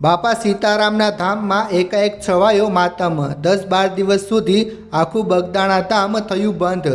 બાપા સીતારામના ધામમાં એકાએક છવાયો માતમ. દસ બાર દિવસ સુધી આખું બગદાણા ધામ થયું બંધ.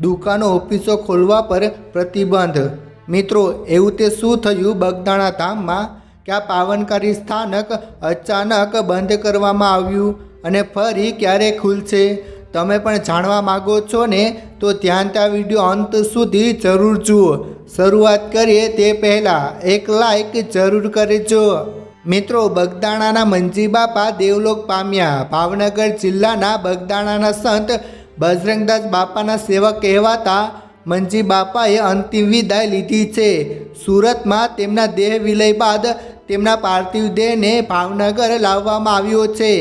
દુકાનો, ઓફિસો ખોલવા પર પ્રતિબંધ. મિત્રો, એવું તે શું થયું બગદાણા ધામમાં? કે આ પાવનકારી સ્થાનક અચાનક બંધ કરવામાં આવ્યું અને ફરી ક્યારે ખુલશે? તમે પણ જાણવા માગો છો ને? તો ધ્યાન ત્યાં વીડિયો અંત સુધી જરૂર જુઓ. શરૂઆત કરીએ તે પહેલાં. એક લાઈક જરૂર કરજો. મિત્રો, બગદાણાના મંજી બાપા દેવલોક પામ્યા. ભાવનગર જિલ્લાના બગદાણાના સંત બજરંગદાસ બાપાના સેવક કહેવાતા મંજી બાપાએ અંતિમ વિદાય લીધી છે. સુરતમાં તેમના દેહ વિલય બાદ તેમના પાર્થિવ દેહને ભાવનગર લાવવામાં આવ્યો છે.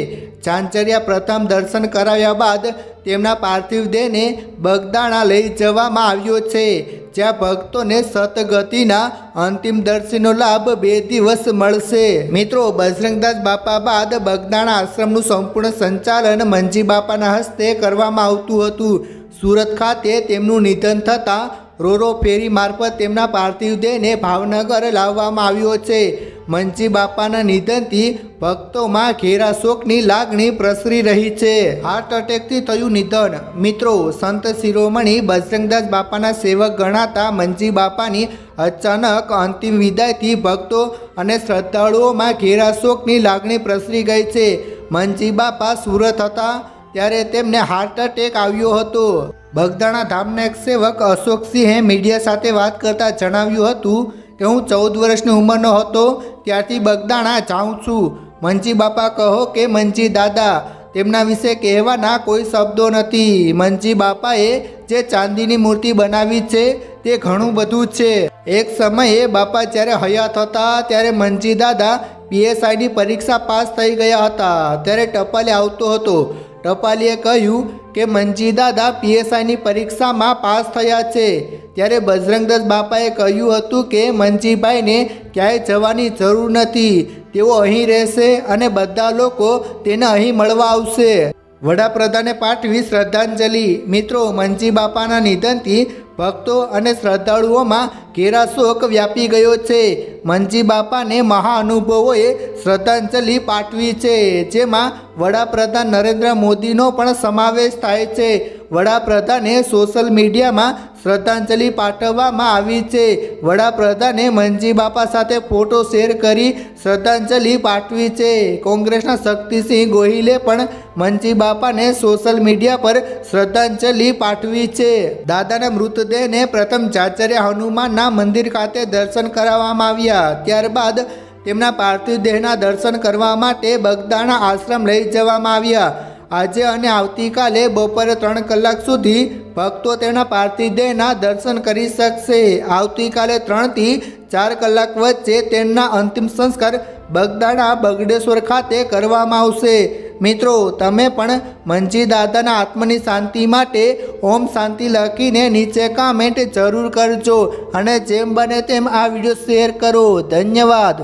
ચાંચરિયા પ્રથમ દર્શન કરાવ્યા બાદ તેમના પાર્થિવ દેહને બગદાણા લઈ જવામાં આવ્યો છે. જ્યાં ભક્તોને સતગતિના અંતિમ દર્શનનો લાભ બે દિવસ મળશે. મિત્રો, બજરંગદાસ બાપા બાદ બગદાણા આશ્રમનું સંપૂર્ણ સંચાલન મંજી બાપાના હસ્તે કરવામાં આવતું હતું. સુરત ખાતે તેમનું નિધન થતાં રોરો ફેરી મારફત તેમના પાર્થિવ દેહને ભાવનગર લાવવામાં આવ્યો છે. મંજી બાપાના નિધનથી ભક્તોમાં ઘેરા શોકની લાગણી પ્રસરી રહી છે. હાર્ટ અટેકથી થયું નિધન. મિત્રો, સંત શિરોમણી બજરંગદાસ બાપાના સેવક ગણાતા મંજી બાપાની અચાનક અંતિમ વિદાયથી ભક્તો અને શ્રદ્ધાળુઓમાં ઘેરા શોકની લાગણી પ્રસરી ગઈ છે. મંજી બાપા સુરત હતા ત્યારે તેમને હાર્ટ અટેક આવ્યો હતો. બગદાણા ધામના એક સેવક અશોકસિંહે મીડિયા સાથે વાત કરતા જણાવ્યું હતું કે, હું ચૌદ વર્ષની ઉંમરનો હતો. ત્યારથી બગદાણા જાઉં છું. મંજી બાપા કહો કે મંજી દાદા, તેમના વિશે કહેવાના કોઈ શબ્દો નથી. મંજી બાપાએ જે ચાંદીની મૂર્તિ બનાવી છે, તે ઘણું બધું છે. એક સમયે બાપા જ્યારે હયાત હતા, ત્યારે મંજી દાદા પીએસઆઈની પરીક્ષા પાસ થઈ ગયા હતા. ત્યારે ટપાલે આવતો હતો. ટપાલીએ કહ્યું કે મંજી દાદા પીએસઆઈની પરીક્ષામાં પાસ થયા છે. ત્યારે બજરંગદાસ બાપાએ કહ્યું હતું કે મંજીભાઈને ક્યાંય જવાની જરૂર નથી. તેઓ અહીં રહેશે અને બધા લોકો તેને અહીં મળવા આવશે. વડાપ્રધાને પાઠવી શ્રદ્ધાંજલિ. મિત્રો મંજી બાપાના નિધનથી ભક્તો અને શ્રદ્ધાળુઓમાં ઘેરા શોક વ્યાપી ગયો છે. મંજી બાપાને મહાનુભવોએ શ્રદ્ધાંજલિ પાઠવી છે, જેમાં વડાપ્રધાન નરેન્દ્ર મોદીનો પણ સમાવેશ થાય છે. વડાપ્રધાને સોશિયલ મીડિયામાં શ્રદ્ધાંજલિ પાઠવવામાં આવી છે. વડાપ્રધાને મંજી બાપા સાથે ફોટો શેર કરી શ્રદ્ધાંજલિ પાઠવી છે. કોંગ્રેસના શક્તિસિંહ ગોહિલે પણ મંજી બાપાને સોશિયલ મીડિયા પર શ્રદ્ધાંજલિ પાઠવી છે. દાદાના મૃતદેહને પ્રથમ જાચર્યા હનુમાનના મંદિર ખાતે દર્શન કરાવવામાં આવ્યા. ત્યારબાદ તેમના પાર્થિવ દેહના દર્શન કરવા માટે બગદાણા આશ્રમ લઈ જવામાં આવ્યા. આજે અને આવતીકાલે બપોરે ત્રણ કલાક સુધી ભક્તો તેના પાર્થિવ દેહના દર્શન કરી શકશે. આવતીકાલે ત્રણથી ચાર કલાક વચ્ચે તેમના અંતિમ સંસ્કાર બગદાણા બગડેશ્વર ખાતે કરવામાં આવશે. મિત્રો, તમે પણ મંજી દાદાના આત્મની શાંતિ માટે ઓમ શાંતિ લખીને નીચે કામેન્ટ જરૂર કરજો અને જેમ બને તેમ આ વીડિયો શેર કરો. ધન્યવાદ.